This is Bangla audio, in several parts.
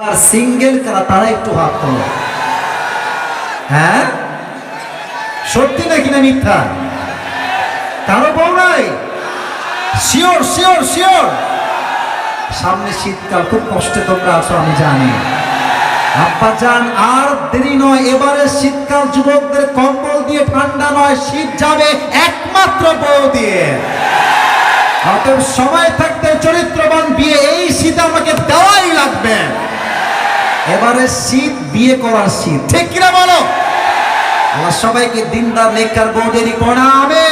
আর সিঙ্গেল কারা, তারা একটু হ্যাঁ? সত্যি নাকি না মিথ্যা? কারও বউ নাই? শিওর শিওর শিওর সামনে শীতকাল, খুব কষ্টে তোমরা আছো, আমি জানি। আব্বা যান আর দেরি নয়, এবারে শীতকাল, যুবকদের কম্বল দিয়ে ঠান্ডা নয়, শীত যাবে একমাত্র বউ দিয়ে। সময় থাকতে চরিত্রবান বিয়ে, এই শীত আমাকে দেওয়াই লাগবে। এবারে শীত, বিয়ে করার শীত। ঠিক কিনা বলো? আমার সবাইকে দিনদার নেককার বউদেরই প্রণামে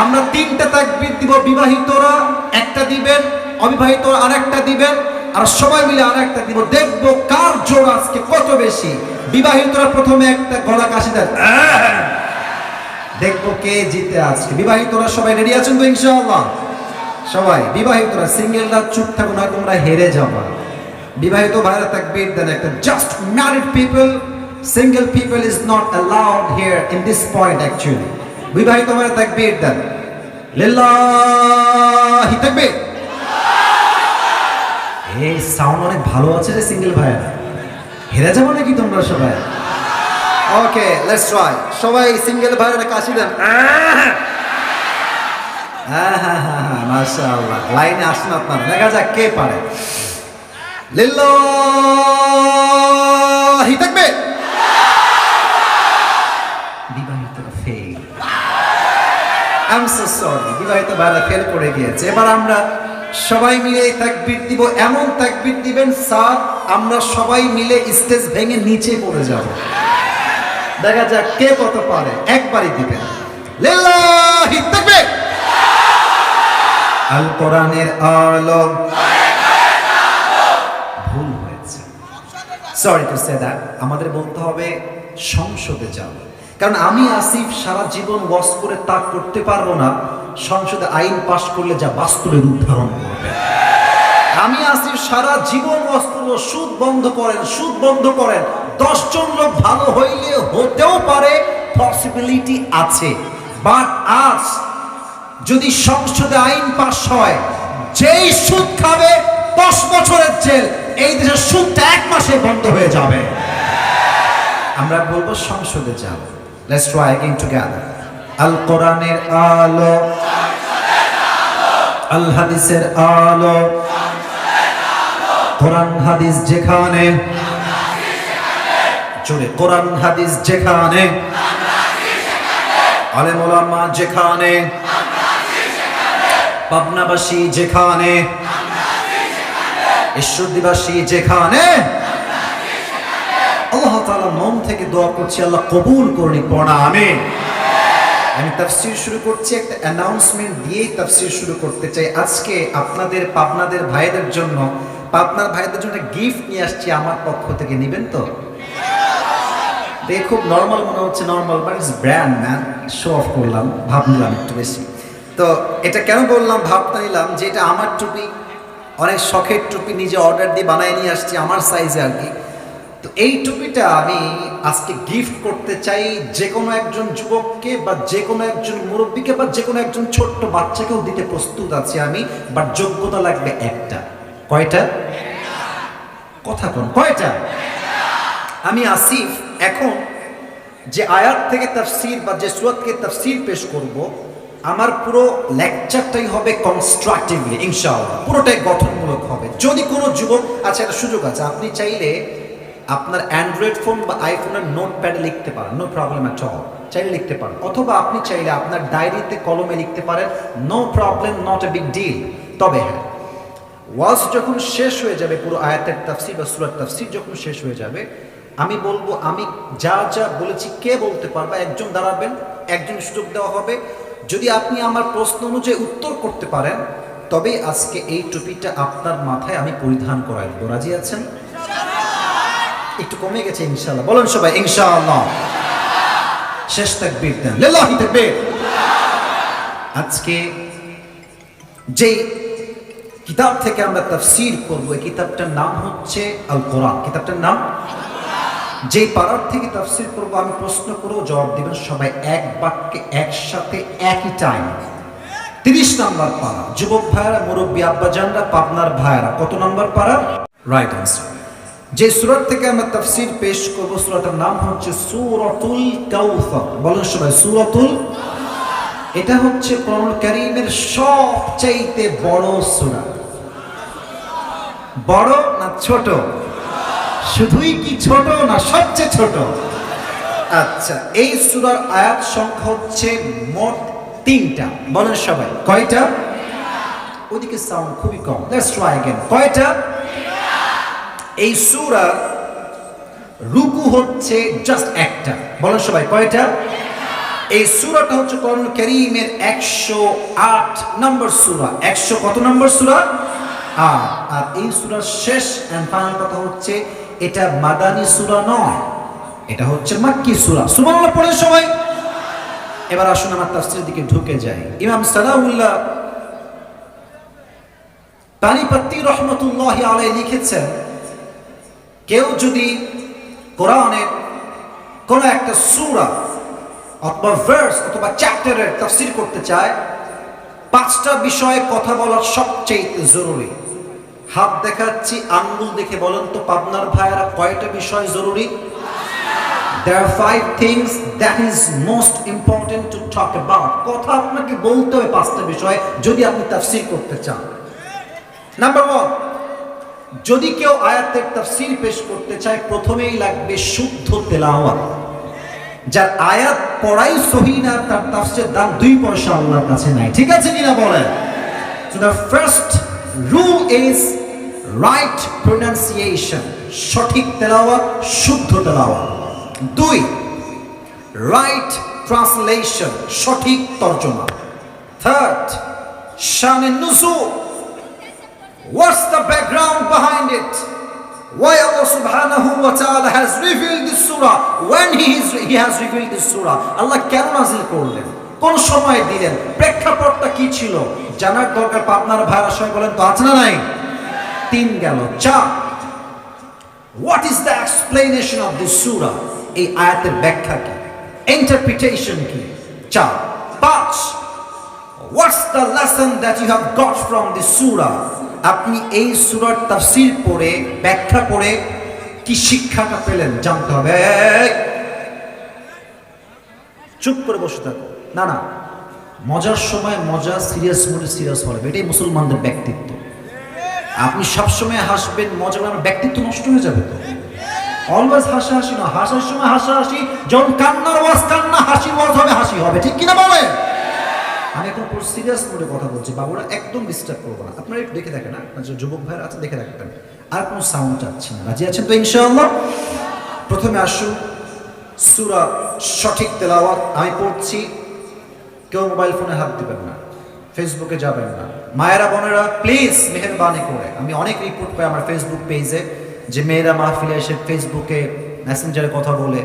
আমরা তিনটা তাকবীর দিব, বিবাহিতরা একটা দিবেন, অবিবাহিতরা আরেকটা দিবেন, আর সবাই মিলে আরেকটা দিব। দেখব কার জোর আজকে কত বেশি। বিবাহিতরা প্রথমে একটা গলা কাশি দেন দেখব কে জিতে আজকে। বিবাহিতরা সবাই রেডি আছেন তো ইনশাআল্লাহ? সবাই, বিবাহিতরা, সিঙ্গেলরা চুপ থাকো না তোমরা হেরে যাবা। বিবাহিত ভাইরা তাকবীর দেন একটা just married people single people is not allowed here in this point actually বিবাহিত ভাইরা তাকবীর দেন লিল্লাহি তাকবীর এই সাউন্ড অনেক ভালো আছে রে সিঙ্গেল ভাইয়া হেরে যাব নাকি তোমরা সবাই? ওকে লেটস ট্রাই সবাই সিঙ্গেল ভাইয়ের কাশি দেন। হ্যাঁ হ্যাঁ হ্যাঁ হ্যাঁ মাশাআল্লাহ। লাইনে আসেন আপনার। দেখা যাক কে পারে। লিল্লাহি তাকবীর বিবাহিতরা ফেল আই সো সরি বিবাহিত ভাইরা ফেল করে গিয়েছে। এবার আমরা সবাই মিলে তাকবীর দিব এমন তাকবীর দিবেন স্যার আমরা সবাই মিলে স্টেজ ভেঙে নিচে পড়ে যাব। দেখা যাক কে কত পারে একবারই দিবেন। লিল্লাহি তাকবীর আল কোরআনের আলো ভুল হয়েছে সরি টু সে দ্যাট আমাদের বলতে হবে সংসদে যাব কারণ আমি আসিফ সারা জীবন ওয়াশ করে তা করতে পারব না। সংসদে আইন পাশ করলে যা বাস্তবে রূপ ধারণ করবে আমি আসিফ সারা জীবন ওয়াশ করব, সুদ বন্ধ করেন, সুদ বন্ধ করেন। দশজন লোক ভালো হইলে হতেও পারে পসিবিলিটি আছে। বাট আজ যদি সংসদে আইন পাশ হয়, যেই সুদ খাবে, দশ বছরের জেল। এই দেশের সুদটা এক মাসে বন্ধ হয়ে যাবে। আমরা বলব সংসদে যাব। লেটস ট্রাই অ্যাগেইন টুগেদার আল কোরআনের আলো। আল হাদিসের আলো। কোরআন হাদিস যেখানে। জোরে, কোরআন হাদিস যেখানে। যেখানে। পাবনাবাসী যেখানে। ঈশ্বরদীবাসী যেখানে, আল্লাহ তাআলা মন থেকে দোয়া করছি, আল্লাহ কবুল করুন পড়া আমি আমি তাফসির শুরু করছি, একটা অ্যানাউন্সমেন্ট দিয়েই তাফসির শুরু করতে চাই। আজকে আপনাদের, পাবনাদের ভাইদের জন্য, পাবনার ভাইদের জন্য গিফট নিয়ে আসছি, আমার পক্ষ থেকে, নেবেন তো? দেখে খুব নর্মাল মনে হচ্ছে normal but it's brand man show off করলাম ভাব নিলাম একটু বেশি। তো, এটা কেন বললাম ভাবটা নিলাম যে এটা আমার টুপি অনেক শখের টুপি নিজে অর্ডার দিয়ে বানায় নিয়ে আসছি আমার সাইজে আর কি। তো এই টুপিটা আমি আজকে গিফট করতে চাই যে কোনো একজন যুবককে বা যে কোনো একজন মুরব্বীকে বা যে কোনো একজন ছোট্ট বাচ্চাকেও দিতে প্রস্তুত আছি আমি বাট যোগ্যতা লাগবে একটা। কয়টা? কথা কোন, কয়টা? আমি আসিফ, এখন যে আয়াত থেকে তার তাফসির বা যে সুরত থেকে তাফসির পেশ করব আমার পুরো লেকচারটাই হবে কনস্ট্রাকটিভলি ইনশাআল্লাহ পুরোটাই গঠনমূলক হবে। যদি কোনো যুবক আচ্ছা একটা সুযোগ আছে। আপনি চাইলে আপনার অ্যান্ড্রয়েড ফোন বা আইফোনের নোট প্যাডে লিখতে পারেন। নো প্রবলেম অ্যাট অল চাইলে লিখতে পারেন। অথবা আপনি চাইলে আপনার ডায়েরিতে কলমে লিখতে পারেন। No problem not a big deal তবে হ্যাঁ ওয়াজ যখন শেষ হয়ে যাবে, পুরো আয়াতের তাফসির বা সুরাত তাফসির যখন শেষ হয়ে যাবে, আমি বলব, আমি যা যা বলেছি কে বলতে পারবে? একজন দাঁড়াবেন, একজন সুযোগ দেওয়া হবে। যদি আপনি আমার প্রশ্ন অনুযায়ী উত্তর করতে পারেন তবেই আজকে এই টুপিটা আপনার মাথায় আমি পরিধান করাই দেবো। রাজি আছেন? একটু কমে গেছে ইনশাল্লাহ বলেন সবাই, ইনশাআল্লাহ। শেষ তাকবীর দেন। আজকে যেই কিতাব থেকে আমরা তাফসীর করব, এই কিতাবটার নাম হচ্ছে আল কোরআন কিতাবটার নাম? যেই পাড়ার থেকে তাফসীর করব, আমি প্রশ্ন করব জবাব দিবেন, সবাই এক বাক্যে একসাথে একই টাইম তিরিশ নাম্বার পাড়া। যুবক ভাইয়ারা, মুরব্বী আব্বাজানরা, পাবনার ভাইয়ারা, কত নাম্বার পাড়া? রাইট আনসার যে সুরাত থেকে আমরা তাফসির পেশ করব সুরাটার নাম হচ্ছে সুরতুল কাউসার। বলেন সবাই, সুরাতুল? এটা হচ্ছে কোরআন কারীমের সবচাইতে বড় সূরা বড় না ছোট? শুধুই কি ছোট না সবচেয়ে ছোট আচ্ছা এই সূরার আয়াত সংখ্যা হচ্ছে মোট তিনটা বলেন সবাই কয়টা ওদিকে সাউন্ড খুবই কম লেটস ট্রাই अगेन কয়টা এই সূরা রুকু হচ্ছে জাস্ট একটা বলেন সবাই কয়টা এই সূরাটা হচ্ছে কোরআন কারীমের 108 নম্বর সূরা 100 কত নম্বর সূরা আর আর এই সূরার শেষ এন্ড ফাইনাল কথা হচ্ছে এটা মাদানী সুরা নয়, এটা হচ্ছে মাক্কি সুরা। সুবহানাল্লাহ পড়ে সবাই। এবার আসুন আমার তাফসীরের দিকে ঢুকে যাই। ইমাম সালাউল্লাহ পানিপত্তি রহমতুল্লাহ আলাই লিখেছেন, কেউ যদি কোরআনের কোন একটা সুরা অথবা ভার্স অথবা চ্যাপ্টারের তাফসীর করতে চায়, পাঁচটা বিষয়ে কথা বলার সবচেয়ে জরুরি। হাত দেখাচ্ছি, আঙ্গুল দেখে বলেন তো পাবনার ভাইয়েরা কয়টা বিষয় জরুরি? There are five things that is most important to talk about. কথা আপনাকে বলতে হবে পাঁচটা বিষয়, যদি আপনি তাফসীর করতে চান। নাম্বার ওয়ান যদি কেউ আয়াতের তাফসীর পেশ করতে চায়, প্রথমেই লাগবে শুদ্ধ তেলাওয়াত। যার আয়াত পড়াই সহি না, তার তাফসীর দাম দুই পয়সা আল্লাহর কাছে নাই। ঠিক আছে কিনা বলেন? So the first rule is right pronunciation সঠিক তেলাওয়াত শুদ্ধ তেলাওয়াত। দুই রাইট ট্রান্সলেশন সঠিক তর্জমা। থার্ড শানে নুজুল। What's the background behind it? Why Allah subhanahu wa ta'ala has revealed this surah? When he, is, he has revealed this surah? Allah কেন নাজিল করলেন? কোন সময় দিলেন? প্রেক্ষাপটটা কি ছিল? জানার দরকার পাবনার ভাইরা সবাই বলেন তো আছে না নাই? তিন গেল চার। What is the explanation of this সুরা এই আয়াতের ব্যাখ্যা কি? ইন্টারপ্রিটেশন কি? চার। পাঁচ। What's the lesson that you have got from this সুরা আপনি এই সুরার তাফসীর পড়ে, ব্যাখ্যা করে কি শিক্ষাটা পেলেন? জানতে হবে। চুপ করে বসে থাকো। না না। মজার সময় মজা সিরিয়াস মোডে সিরিয়াস হবে। এটাই মুসলমানদের ব্যক্তিত্ব। আপনি সবসময় হাসবেন, মজা করবেন ব্যক্তিত্ব নষ্ট হয়ে যাবে তো। অলওয়েজ হাসাহাসি না, হাসার সময় হাসাহাসি, যখন কান্নার ওয়াজ কান্না হাসি ওয়াজ হবে, হাসি হবে। ঠিক কিনা বলে আমি এখন পুরো সিরিয়াস মোডে কথা বলছি, বাবুরা একদম ডিস্টার্ব করব না। আপনারা একটু দেখে দেখেন, আপনার যে যুবক ভাইরা আছে, দেখে রাখবেন। আর কোনো সাউন্ড চাচ্ছি না। রাজি আছেন তো ইনশাআল্লাহ? প্রথমে আসুন, সুরা সঠিক তেলাওয়াত। আমি পড়ছি, কেউ মোবাইল ফোনে হাত দিবেন না ফেসবুকে যাবেন না। মায়েরা বোনেরা প্লিজ মেহরবানি করে আমি অনেক রিপোর্ট পাই আমার ফেসবুক পেজে যে মেয়েরা মাহফিলে এসে ফেসবুকে মেসেঞ্জারে কথা বলে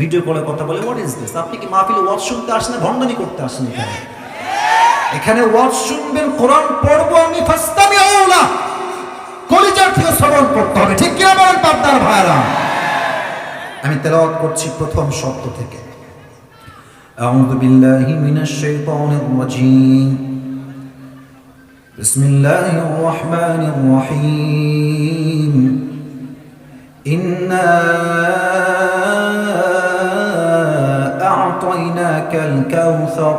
ভিডিও কলে কথা বলে হোয়াট ইজ দিস আপনি কি মাহফিলে ওয়াজ শুনতে আসেন না ভণ্ডামি করতে আসেন এখানে এখানে ওয়াজ শুনবেন কোরআন পড়বো আমি ফাস্তামি আউলা কলিজার থেকে শ্রবণ করতে হবে ঠিক কিনা বলেন পাবনার ভাইরা আমি তেলাওয়াত করছি প্রথম শব্দ থেকে أعوذ بالله من الشيطان الرجيم بسم الله الرحمن الرحيم إنا أعطيناك الكوثر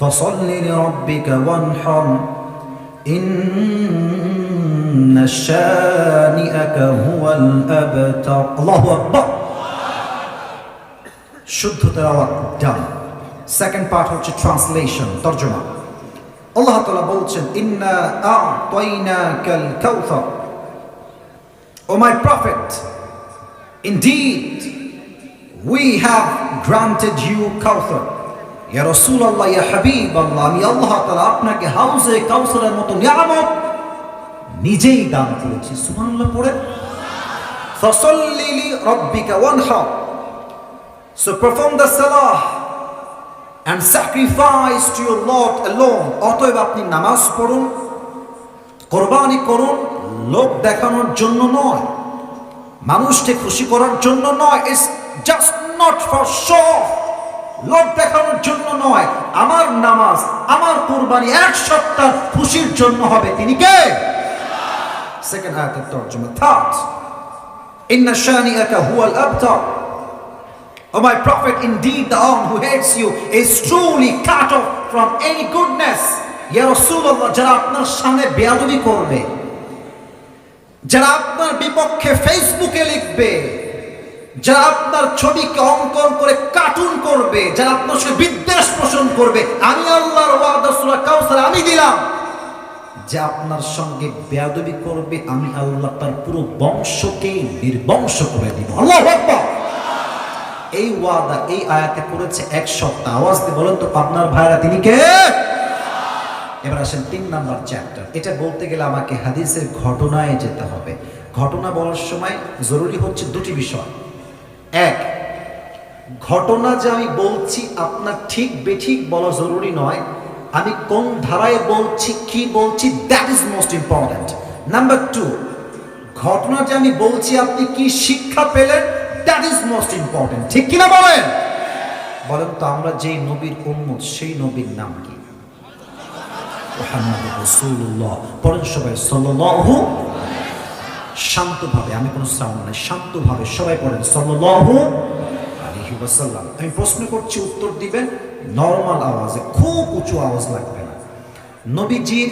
فصل لربك وانحر إن شانئك هو الأبتر الله أكبر শুদ্ধ তেলাওয়াত ডান সেকেন্ড পার্ট হচ্ছে ট্রান্সলেশন তর্জমা আল্লাহ তাআলা বলছেন, ইন্না আ'তাইনাকাল কাউসার। O my prophet, indeed we have granted you কাউসার। ইয়া রাসূলুল্লাহ, ইয়া হাবিবাল্লাহ, আমি আল্লাহ তাআলা আপনাকে হাউজে কাউসারের মতো নিয়ামত নিজেই দান করেছি। সুবহানাল্লাহ পড়ে। ফসল্লি লিরাব্বিকা ওয়ানহার So perform the salah and sacrifice to your Lord alone. অতএব আপনি নামাজ পড়ুন, কোরবানি করুন লোক দেখানোর জন্য নয়, মানুষকে খুশি করার জন্য নয় it's just not for show লোক দেখানোর জন্য নয়, আমার নামাজ, আমার কোরবানি এক সপ্তাহ খুশির জন্য হবে। তিনি কে? সেকেন্ড আয়াতের তর্জমা থার্ড ইন্না শানিআকা হুয়াল আবতার। O my prophet, indeed the one who hates you is truly cut off from any goodness. ইয়া রাসূলুল্লাহ যারা আপনার সামনে বেয়াদবি করবে যারা আপনার বিপক্ষে ফেসবুকে লিখবে যারা আপনার ছবিকে অঙ্কন করে কার্টুন করবে যারা আপনার সাথে বিদ্বেষ পোষণ করবে আমি আল্লাহর ওয়াদা সূরা কাউসার আমি দিলাম। যে আপনার সঙ্গে বেয়াদবি করবে আমি আল্লাহ তার পুরো বংশকে নির্বংশ করে দিব। আল্লাহু আকবার। এই ওয়াদা, এই আয়াতে করেছে এক সপ্তাহ। আওয়াজ দিয়ে বলেন তো, পাবনার ভাইরা তিনি কে? এবার আসেন তিন নাম্বার চ্যাপ্টার এটা বলতে গেলে আমাকে হাদিসের ঘটনায় যেতে হবে। ঘটনা বলার সময় জরুরি হচ্ছে দুটি বিষয়। এক, ঘটনা যে আমি বলছি আপনার ঠিক বেঠিক বলা জরুরি নয়। আমি কোন ধারায় বলছি, কি বলছি that is most important number two ঘটনা যে আমি বলছি, আপনি কি শিক্ষা পেলেন? দ্যাট ইজ মোস্ট ইম্পর্ট্যান্ট ঠিক কিনা বলেন? বলেন তো আমরা যেই নবীর উম্মত, সেই নবীর নাম কি? পড়েন সবাই সাল্লাল্লাহু শান্তভাবে, আমি কোনো সাউন্ড নাই, শান্তভাবে সবাই পড়েন, সাল্লাল্লাহু আলাইহি ওয়াসাল্লাম। আমি প্রশ্ন করছি, উত্তর দিবেন? নরমাল আওয়াজে, খুব উঁচু আওয়াজ লাগবে না। নবীজির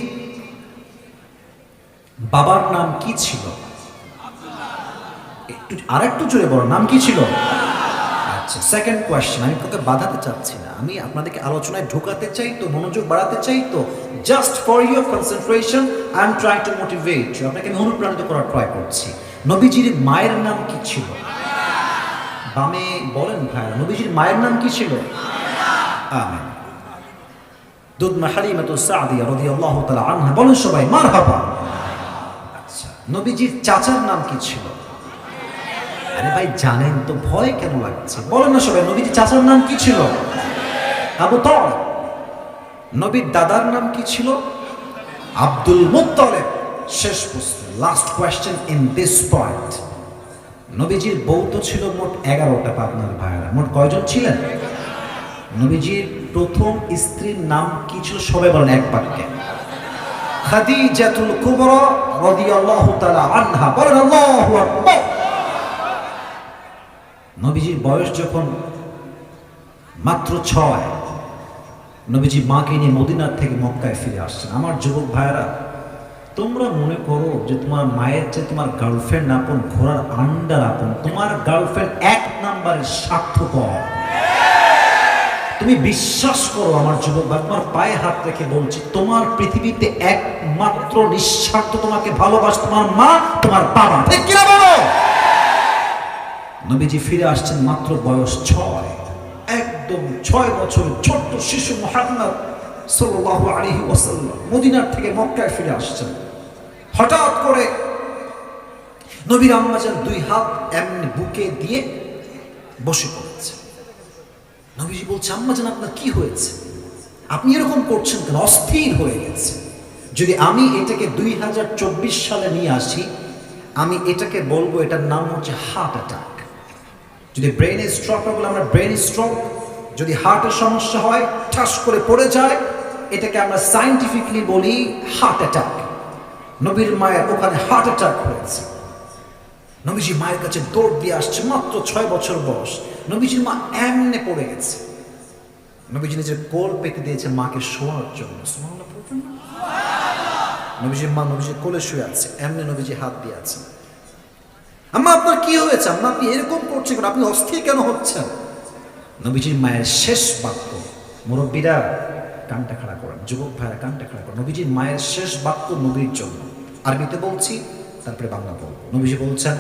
বাবার নাম কি ছিল? একটু আরেকটু জোরে বলো, নাম কি ছিল? আচ্ছা সেকেন্ড কোয়েশ্চেন আমি তোকে বাধাতে চাচ্ছি না। আমি আপনাদেরকে আলোচনায় ঢোকাতে চাই তো, মনোযোগ বাড়াতে চাই তো just for your concentration I am try to motivate আপনাকে আমি অনুপ্রাণিত করার ট্রাই করছি। নবীজির মায়ের নাম কি ছিল? বামে বলেন ভাইরা, নবীজির মায়ের নাম কি ছিল? আমেন। দুধমা হালিমাতু সাদিয়া রাদিয়াল্লাহু তাআলা আনহা, বলেন সবাই, মারহাবা। আচ্ছা নবীজির চাচার নাম কি ছিল? আরে ভাই, জানেন তো ভয় কেন লাগছে? বলেন না সবাই নবীজি চাচার নাম কি ছিল? আবু তল নবীর দাদার নাম কি ছিল? আব্দুল মুত্তালিব। শেষ প্রশ্ন last question in this point নবীজির বউ তো ছিল মোট এগারোটা পাবনার ভাইয়েরা। মোট কয়জন ছিলেন? নবীজির প্রথম স্ত্রীর নাম কি ছিল? সবাই বলেন এক বাক্যে। খাদিজাতুল কুবরা রাদিয়াল্লাহু তাআলা আনহা। বলেন আল্লাহু আকবার। নবীজির বয়স যখন মাত্র ছয়, নবীজি মাকে নিয়ে মদিনার থেকে মক্কায় ফিরে আসছেন। আমার যুবক ভাইয়েরা, তোমরা মনে করো যে তোমার মায়ের চেয়ে তোমার গার্লফ্রেন্ড আপন, ঘোড়ার আন্ডার আপন। তোমার গার্লফ্রেন্ড এক নাম্বারের স্বার্থপর। তুমি বিশ্বাস করো আমার যুবক ভাই, তোমার পায়ে হাত রেখে বলছি, তোমার পৃথিবীতে একমাত্র নিঃস্বার্থ তোমাকে ভালোবাস তোমার মা, তোমার বাবা। ঠিক কিনা বলো? নবীজি ফিরে আসছেন মাত্র বয়স ছয়। একদম ছয় বছর ছোট্ট শিশু মোহাম্মদ সাল্লাল্লাহু আলাইহি ওয়াসাল্লাম মদিনার থেকে মক্কায় ফিরে আসছেন। হঠাৎ করে নবীর আম্মাজান দুই হাত এমনি বুকে দিয়ে বসে পড়েছে। নবীজি বলছে, আম্মাজান, আপনার কি হয়েছে? আপনি এরকম করছেন কেন? অস্থির হয়ে গেছে। যদি আমি এটাকে দুই হাজার চব্বিশ সালে নিয়ে আসি, আমি এটাকে বলব, এটার নাম হচ্ছে হার্ট অ্যাটাক। যদি ব্রেনে স্ট্রোক বলে আমরা ব্রেন স্ট্রোক যদি হার্টের সমস্যা হয়, ঠাস করে পড়ে যায়, এটাকে আমরা সাইন্টিফিকলি বলি হার্ট অ্যাটাক নবীর মায়ের ওখানে হার্ট অ্যাটাক হয়েছে। নবীজি মায়ের কাছে দৌড় দিয়ে আসছে, মাত্র ছয় বছর বয়স। নবীজির মা এমনে পড়ে গেছে। নবীজি নিজের কোল পেতে দিয়েছে মাকে শোয়ার জন্য? নবীজির মা নবীজির কোলে শুয়ে আছে, এমনি নবীজি হাত দিয়ে আছেন আম্মা আপনার কি হয়েছে আম্মা আপনি এরকম করছেন কেন আপনি অস্থির কেন হচ্ছেন নবীজির মায়ের শেষ বাক্য মুরব্বীরা কানটা খাড়া করেন যুবক ভাইরা কানটা খাড়া করেন নবীজির মায়ের শেষ বাক্য নবীর জন্য আরবিতে বলছি তারপরে বাংলা বলবো নবীজি বলছেন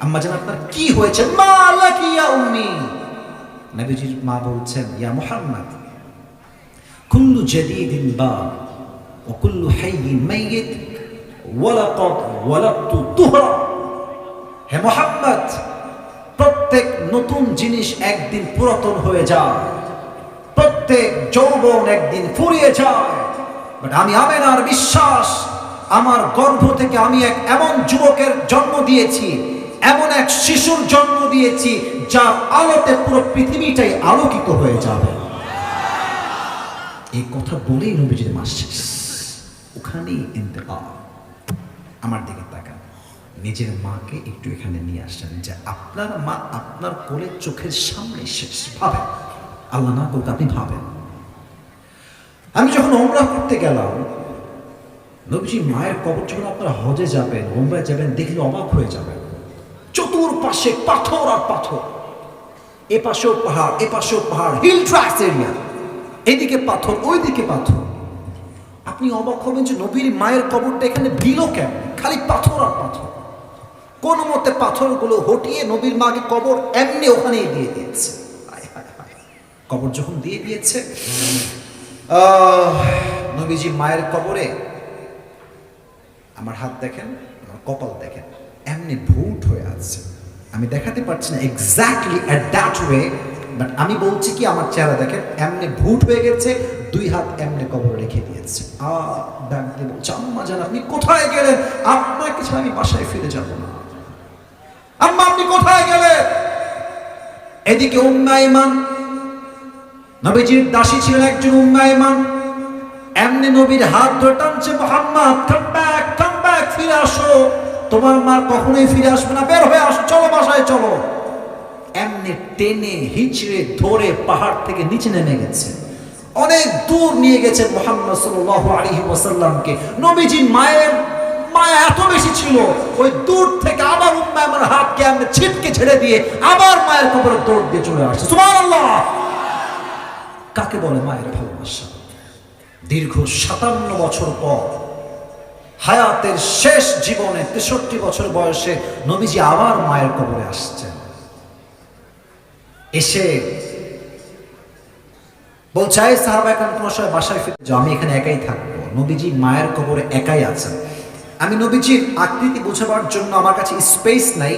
আম্মা জান আপনার কি হয়েছে মা লাকি ইয়া উম্মি নবীজির মা বলছেন ইয়া মুহাম্মদ কুল্লু জাদিদিন বা وكل حي ميت ولقد ولدت طهرا হে মোহাম্মদ, প্রত্যেক নতুন জিনিস একদিন পুরাতন হয়ে যায়। প্রত্যেক যৌবন একদিন ফুরিয়ে যায়। বাট আমি আমেনার বিশ্বাস, আমার গর্ভ থেকে আমি এক এমন যুবকের জন্ম দিয়েছি, এমন এক শিশুর জন্ম দিয়েছি, যার আলোতে পুরো পৃথিবীটাই আলোকিত হয়ে যাবে। এই কথা বলেই নবীজির মাস ওখানেই আমার দিকে নিজের মাকে একটু এখানে নিয়ে আসেন যে আপনার মা আপনার কোলের চোখের সামনে শেষ ভাবেন আল্লাহ না করুক আপনি ভাবেন। আমি যখন ওমরা করতে গেলাম, নবীজি মায়ের কবর যখন আপনারা হজে যাবেন, ওমরায় যাবেন, দেখলে অবাক হয়ে যাবেন। চতুর্পাশে পাথর আর পাথর। এ পাশেও পাহাড়, এ পাশেও পাহাড় হিল ট্রাক্স এরিয়া এদিকে পাথর, ওইদিকে পাথর। আপনি অবাক হবেন যে নবীর মায়ের কবরটা এখানে দিল কেন খালি পাথর আর পাথর। কোন মতে পাথরগুলো হটিয়ে নবীর মাকে কবর এমনি ওখানেই দিয়ে দিয়েছে। কবর যখন দিয়ে দিয়েছে নবীজি মায়ের কবরে, আমার হাত দেখেন, আমার কপাল দেখেন, এমনি ভুট হয়ে আছে। আমি দেখাতে পারছি না exactly at that way but আমি বলছি কি, আমার চেহারা দেখেন, এমনি ভুট হয়ে গেছে, দুই হাত এমনি কবর রেখে দিয়েছে। আ দিয়ে বলছে, আম্মা জান, আপনি কোথায় গেলেন? আপনাকে ছাড়া আমি বাসায় ফিরে যাব না। আম্মা, আপনি কোথায় গেলেন? এদিকে উম্মা ইমান নবীজির দাসী ছিলেন একজন উম্মা ইমান এমনি নবীর হাত ধরে টানছে, Mohammad come back come back ফিরে আসো। তোমার মা কখনোই ফিরে আসবে না। বের হয়ে আসো, চলো বাসায়, চলো। এমনি টেনে, হিচড়ে, ধরে পাহাড় থেকে নিচে নেমে গেছে। অনেক দূর নিয়ে গেছে মোহাম্মদ সাল্লাল্লাহু আলাইহি ওয়াসাল্লামকে। নবীজির মায়ের এত বেশি ছিল, ওই দূর থেকে আমার হাতকে এমনি ছিটকে ছেড়ে দিয়ে মায়ের দৌড় দিয়ে চলে আসছে। কাকে বলে মায়ের ভালোবাসা? দীর্ঘ সাতান্ন বছর পর হায়াতের শেষ জীবনে তেষট্টি বছর বয়সে নবীজি আবার মায়ের কবরে আসছেন। এসে বলছে সাহাবা এখন তোমার সবাই বাসায় ফিরে যাও, আমি এখানে একাই থাকব। নবীজি মায়ের কবরে একাই আছেন। আমি নবীজির আকৃতি বোঝাবার জন্য আমার কাছে স্পেস নাই।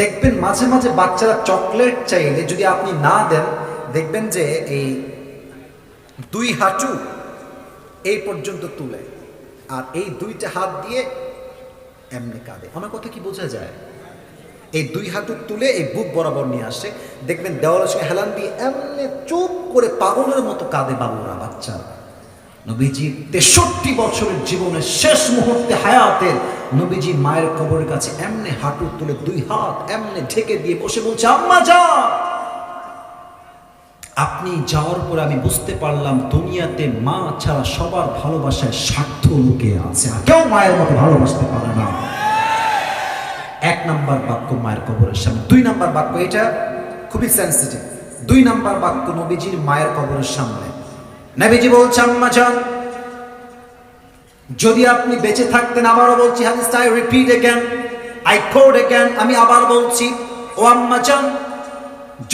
দেখবেন মাঝে মাঝে বাচ্চারা চকলেট চাইলে যদি আপনি না দেন, দেখবেন যে এই দুই হাঁটু এই পর্যন্ত তুলে আর এই দুইটা হাত দিয়ে এমনি কাঁদে। আমার কথা কি বোঝা যায়? এই দুই হাঁটু তুলে এই বুক বরাবর নিয়ে আসে। দেখবেন দেওয়ালের সঙ্গে হেলান দিয়ে এমনি চুপ করে পাগলের মতো কাঁদে বাবুরা, বাচ্চারা। নবীজি তেষট্টি বছরের জীবনের শেষ মুহূর্তে নবীজি মায়ের কবরের কাছে এমনি তুলে দুই হাত এমনি ঢেকে দিয়ে বসে বলছে, আম্মা, যা! আপনি যাওয়ার পর আমি বুঝতে পারলাম দুনিয়াতে মা ছাড়া সবার ভালোবাসায় স্বার্থ লুকে আছে কেউ মায়ের মতো ভালোবাসতে পারে না। এক নাম্বার বাক্য মায়ের কবরের সামনে। দুই নাম্বার বাক্য এটা খুবই সেন্সিটিভ দুই নাম্বার বাক্য নবীজির মায়ের কবরের সামনে। নবীজি বলছেন আম্মাজান যদি আপনি বেঁচে থাকতেন, আবারও বলছি হাদিস I repeat again I quote again আমি আবার বলছি, ও আম্মাজান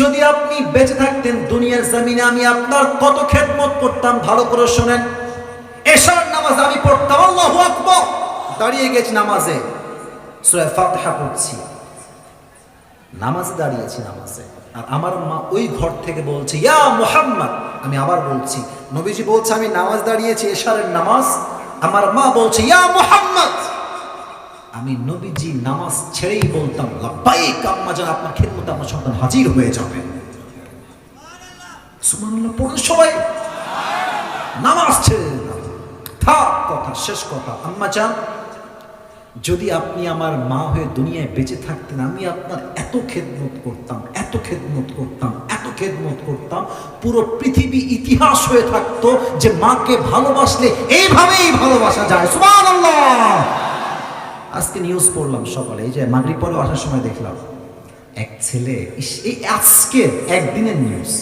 যদি আপনি বেঁচে থাকতেন দুনিয়ার জমিনে, আমি আপনার কত খেদমত করতাম, ভালো করে শোনেন। এশার নামাজ আমি পড়তাম, আল্লাহু আকবার। দাঁড়িয়ে গেছি নামাজে। সূরা ফাতিহা পড়ছি। নামাজে দাঁড়িয়েছি নামাজে। আর আমার মা ওই ঘর থেকে বলছে, ইয়া মুহাম্মদ! আমি আবার বলছি, নবীজি বলছে, আমি নামাজ দাঁড়িয়েছি, এশারের নামাজ। আমার মা বলছে, ইয়া মুহাম্মদ! আমি নবীজি নামাজ ছেড়েই বলতাম, লাব্বাইক, আম্মা যেন আপনার খেদমতে আমার সন্তান হাজির হয়ে যাবে। সুবহানাল্লাহ, পড়ুন সবাই। নামাজ ছেড়ে দিলাম। থাক, কথা, শেষ কথা। আম্মা চান যদি আপনি আমার মা হয়ে দুনিয়ায় বেঁচে থাকতেন, আমি আপনার এত খেদমত করতাম, এত খেদমত করতাম, এত খেদমত করতাম, পুরো পৃথিবী ইতিহাস হয়ে থাকতো যে মাকে ভালোবাসলে এইভাবেই ভালোবাসা যায়। সুবহানাল্লাহ! আজকে নিউজ পড়লাম সকালে, এই যে মাগরিব পরে আসার সময় দেখলাম, এক ছেলে এই আজকে একদিনের নিউজ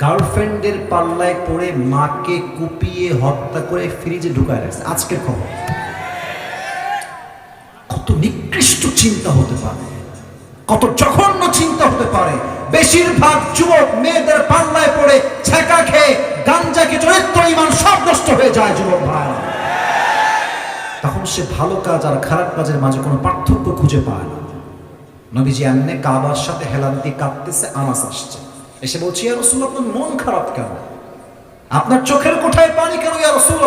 গার্লফ্রেন্ডের পাল্লায় পড়ে মাকে কুপিয়ে হত্যা করে ফ্রিজে ঢুকায় রাখছে। আজকের খবর। কত নিকৃষ্ট চিন্তা হতে পারে, কত জঘন্য চিন্তা হতে পারে। বেশিরভাগ যুবক মেয়েদের পাল্লায় পড়ে ছেঁকা খেয়ে গাঞ্জাকে চরিত্র ইমান সব নষ্ট হয়ে যায়, যুবক ভাই তখন সে ভালো কাজ আর খারাপ কাজের মাঝে কোনো পার্থক্য খুঁজে পায় না। নবীজি এমনি কাবার সাথে হেলান দিয়ে কাঁদতেছে, আনাস আসছে। এসে বলছি, ইয়া রসুল আপনার মন খারাপ কেন? আপনার চোখের কোঠায় পানি কেন, ইয়া রসুল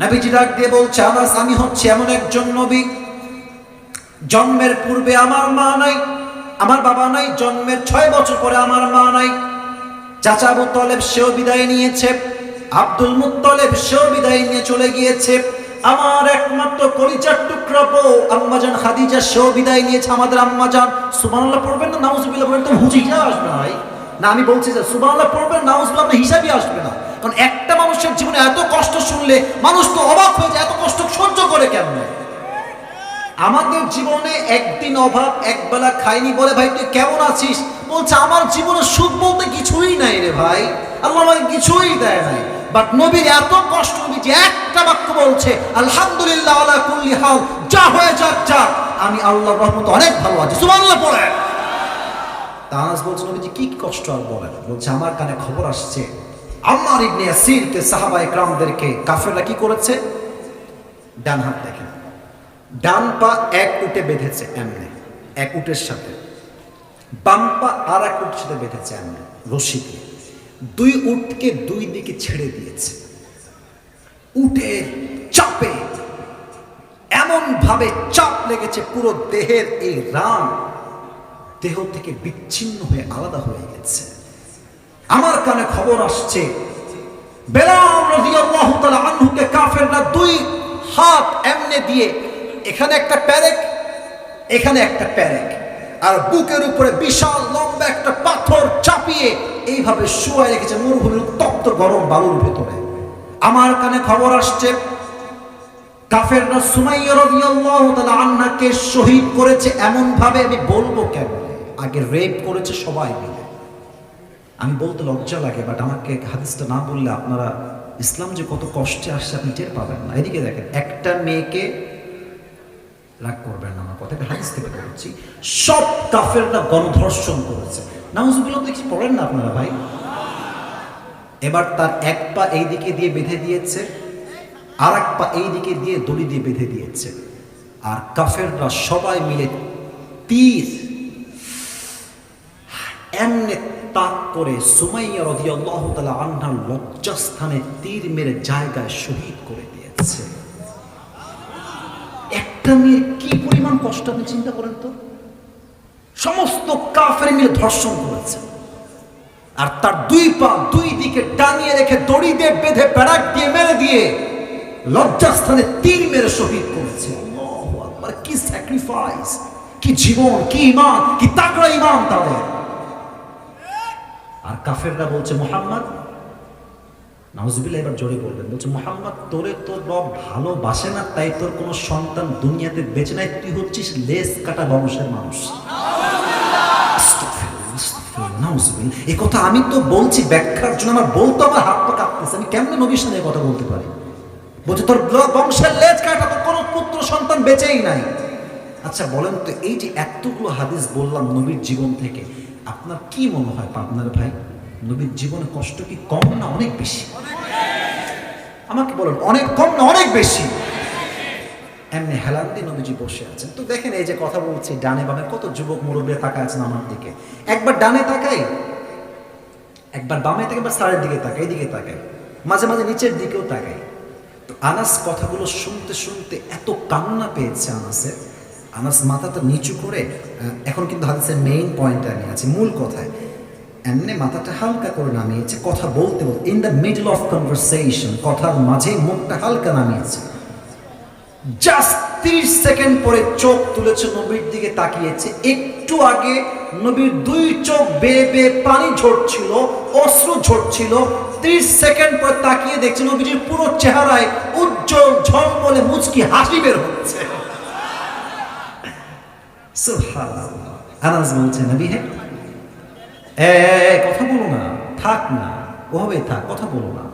নবীজি ডাক দিয়ে বলছে, আনাস, আমি হচ্ছে এমন একজন নবী। জন্মের পূর্বে আমার মা নাই, আমার বাবা নাই, জন্মের ছয় বছর পরে আমার মা নাই। চাচা আবু তলেব সেও বিদায় নিয়েছে, আব্দুল মুত্তলেব সেও বিদায় নিয়ে চলে গিয়েছে। আমার একমাত্র কলিজার টুকরা আম্মাজান খাদিজা সেও বিদায় নিয়েছে, আমাদের আম্মাজান। সুবহানাল্লাহ পড়বেন না, নাউজুবিল্লাহ পড়বেন তো হুজি আসবে না ভাই। না, আমি বলছি যে সুবহানাল্লাহ পড়বেন, নাউজুবিল্লাহ হিসাবই আসবে না। কারণ একটা মানুষের জীবনে এত কষ্ট শুনলে মানুষ তো অবাক হয়ে যায়, এত কষ্ট সহ্য করে কেমনে? আমাদের জীবনে একদিন অভাব একবেলা খাইনি বলে, ভাই, তুই কেমন আছিস? বলছে, আমার জীবনে সুখ বলতে কিছুই নাই রে ভাই। আল্লাহ আমাকে কিছুই দেয় নাই। বাট নবীর এত কষ্ট, নবী যে একটা বাক্য বলছে, আলহামদুলিল্লাহ আলা কুল্লি যা হয়ে যাক যা আমি আল্লাহর রহমত অনেক ভালো আছি। সুবহানাল্লাহ পড়ে তানাস বলছে নবীজি, কি কষ্ট আর বলেন? বলছে, আমার কানে খবর আসছে। আমার ইবনে ইয়াসিরকে সাহাবা একরামদেরকে কাফেররা কি করেছে? ডান হাত দেখেন। ডান পা এক উটে বেঁধেছে এমনি, এক উটের সাথে। বাম পা আর এক উটের সাথে বেঁধেছে এমনি রশি দুই উটকে দুই দিকে ছেড়ে দিয়েছে। উটের চাপে এমন ভাবে চাপ লেগেছে পুরো দেহের এই রান। দেহ থেকে বিচ্ছিন্ন হয়ে আলাদা হয়ে গেছে। আমার কানে খবর আসছে। দুই একটা প্যারেক, এখানে একটা প্যারেক। আর বুকের উপরে বিশাল লম্বা একটা পাথর চাপিয়ে এইভাবে রেখেছে গরম বালুর ভেতরে। আমার কানে খবর আসছে, কাফেররা সুমাইয়া রাদিয়াল্লাহু শহীদ করেছে এমন ভাবে আমি বলব কেন? আগে রেপ করেছে সবাই মিলে। আমি বলতে লজ্জা লাগে বাট আমাকে হাদিসটা না বললে আপনারা ইসলাম যে কত কষ্টে আসছে আপনি টের পাবেন না। এদিকে দেখেন, একটা মেয়েকে রাগ করবেন আমার কথাটা হাদিস থেকে বলছি সব কাফেররা গণধর্ষণ করেছে। নাউজুবিল্লাহ দেখছি পড়েন না আপনারা ভাই? এবার তার এক পা এই দিকে দিয়ে বেঁধে দিয়েছে আর এক পা এই দিকে দিয়ে দড়ি দিয়ে বেঁধে দিয়েছে। আর কাফেররা সবাই মিলে তীর এমনি তাক করে সুমাইয়া রাদিয়াল্লাহু তাআলা আনহার লজ্জাস্থানে তীর মেরে জায়গায় শহীদ করে দিয়েছে। একটা মেয়ের কি পরিমাণ কষ্ট আপনি চিন্তা করেন তো? সমস্ত কাফের মিলে ধর্ষণ করেছে। আর তার দুই পা দুই দিকে টানিয়ে রেখে দড়ি দিয়ে বেঁধে প্যারাক দিয়ে মেরে দিয়ে লজ্জাস্থানে তীর মেরে শহীদ করেছে। আল্লাহু কি স্যাক্রিফাইস কি জীবন, কি ইমান কি তাকড়া ইমান তাদের। আর কাফেররা বলছে, মোহাম্মদ, নাউজুবিল্লাহ, এবার জোরে বলবেন, বলছে, মোহাম্মদ, তোরে তোর রব ভালোবাসে না, তাই তোর কোনো সন্তান দুনিয়াতে বেঁচে নাই, তুই হচ্ছিস লেস কাটা বংশের মানুষ। কথা আমি তো বলছি, ব্যাখ্যার জন্য আমার বলতো আমার হাত পা কাঁপতেছে, আমি কেমনে নবীর সাথে কথা বলতে পারি? বলছে, তোর বংশের লেজ কাটা তো কোনো পুত্র সন্তান বেঁচেই নাই। আচ্ছা বলেন তো, এই যে এতগুলো হাদিস বললাম নবীর জীবন থেকে আপনার কি মনে হয় আপনার ভাই? নবীর জীবনে কষ্ট কি কম না অনেক বেশি? আমাকে বলেন, অনেক কম না অনেক বেশি? এমনি হেলান্দি নবীজি বসে আছেন। তো দেখেন এই যে কথা বলছি, ডানে বামে কত যুবক মুরব্বী তাকা আছেন আমার দিকে। একবার ডানে তাকাই, একবার বামে থেকে একবার সারের দিকে তাকাই দিকে তাকাই, মাঝে মাঝে নিচের দিকেও তাকাই। তো আনাস কথাগুলো শুনতে শুনতে এত কান্না পেয়েছে আনাসের। আনাস মাথাটা নিচু করে এখন কিন্তু হাদিসের মেইন পয়েন্টে আমি আছি, মূল কথায়। এমনি মাথাটা হালকা করে নামিয়েছে কথা বলতে বলতে in the middle of conversation কথার মাঝেই মুখটা হালকা নামিয়েছে জাস্ট তিরিশ সেকেন্ড পরে চোখ তুলেছে নবীর দিকে তাকিয়েছে, একটু আগে নবীর দুই চোখ বেয়ে বেয়ে পানি ঝরছিল, অশ্রু ঝরছিল, ত্রিশ সেকেন্ড পরে তাকিয়ে দেখছে নবীজির পুরো চেহারায় উজ্জ্বল ঝলমলে মুচকি হাসি বের হচ্ছে। আনাস বলছে, নবী হ্যাঁ কথা বলো না, থাক না ওভাবে থাক, কথা বলো না।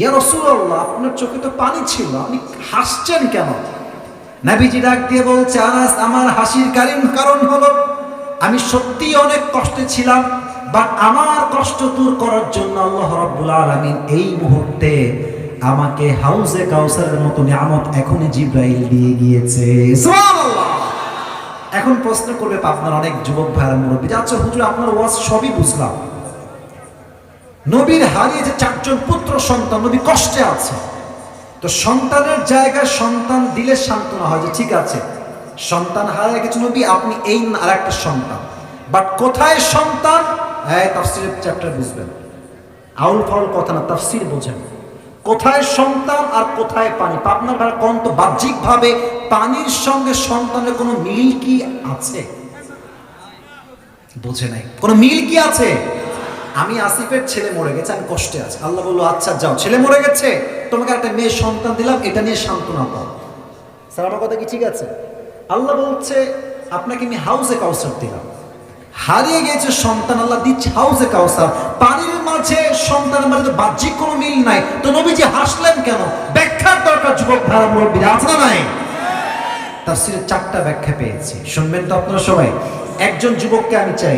ইয়া রাসূলুল্লাহ, আপনার চোখে তো পানি ছিল, আপনি হাসছেন কেন? নাবিজি ডাক দিয়ে বলছে আনাস আমার হাসির কারণ কারণ হলো, আমি সত্যি অনেক কষ্টে ছিলাম বাট আমার কষ্ট দূর করার জন্য আল্লাহ রাব্বুল আলামিন এই মুহূর্তে আমাকে হাউজে কাউসারের মতো নিয়ামত এখনই জিব্রাইল দিয়ে গিয়েছে। সুবহানাল্লাহ। এখন প্রশ্ন করবে আপনার অনেক যুবক ভাইরা মুরব্বী। যে, আচ্ছা হুজুর আপনার ওয়াজ সবই বুঝলাম। নবীর হারিয়েছে চারজন পুত্র সন্তান নবী কষ্টে আছে। তো সন্তানের জায়গায় সন্তান দিলে সান্ত্বনা হয় যে ঠিক আছে সন্তান হারিয়ে গেছে নবী আপনি এই আর একটা সন্তান। বাট কোথায় সন্তান? হ্যাঁ তাফসিরের চ্যাপ্টার বুঝবেন। আউল ফাউল কথা না তাফসির বোঝেন। কোথায় সন্তান আর কোথায় পানি? পাবনার ভাড়া কোন তো। বাহ্যিকভাবে পানির সঙ্গে সন্তানের কোনো মিল কি আছে? বোঝে নাই। কোনো মিল কি আছে? আমি আসিফের ছেলে মরে গেছে, আমি কষ্টে আছি। আল্লাহ বলল আচ্ছা যাও। ছেলে মরে গেছে, তোমাকে একটা মেয়ে সন্তান দিলাম, এটা নিয়ে সান্ত্বনা পাও স্যার, আমার কথা কি ঠিক আছে? আল্লাহ বলছে, আপনাকে আমি হাউসে কাউসার দিলাম। হারিয়ে গেছে সন্তান, আল্লাহ দিচ্ছে হাউসে কাউসার। পানির মাঝে সন্তানের মাঝে বাহ্যিক কোনো মিল নাই। তো নবীজি হাসলেন কেন? ব্যাখ্যার দরকার, যুবক ভাড়া মুরব্বীরা, আছে না নাই? চারটা ব্যাখ্যা শুনবেন তো আপনারা সবাই। একজন যুবককে আমি চাই।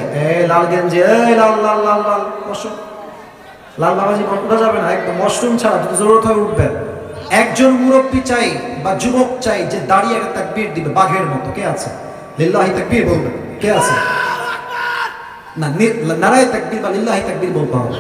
লাল গেঞ্জি লাল লাল লাল লাল বসো লাল বাবাজি যাবে না, একদম মশরুম ছাড়া যদি জরুরত হয় উঠবেন। একজন মুরব্বী চাই বা যুবক চাই যে দাঁড়িয়ে একটা তাকবীর দিবে, বাঘের মতো। কে আছে? লিল্লাহি তাকবীর বলবে কে আছে? নি- নারায় তাকবির বা লিল্লাহি তাকবির বলতে হবে।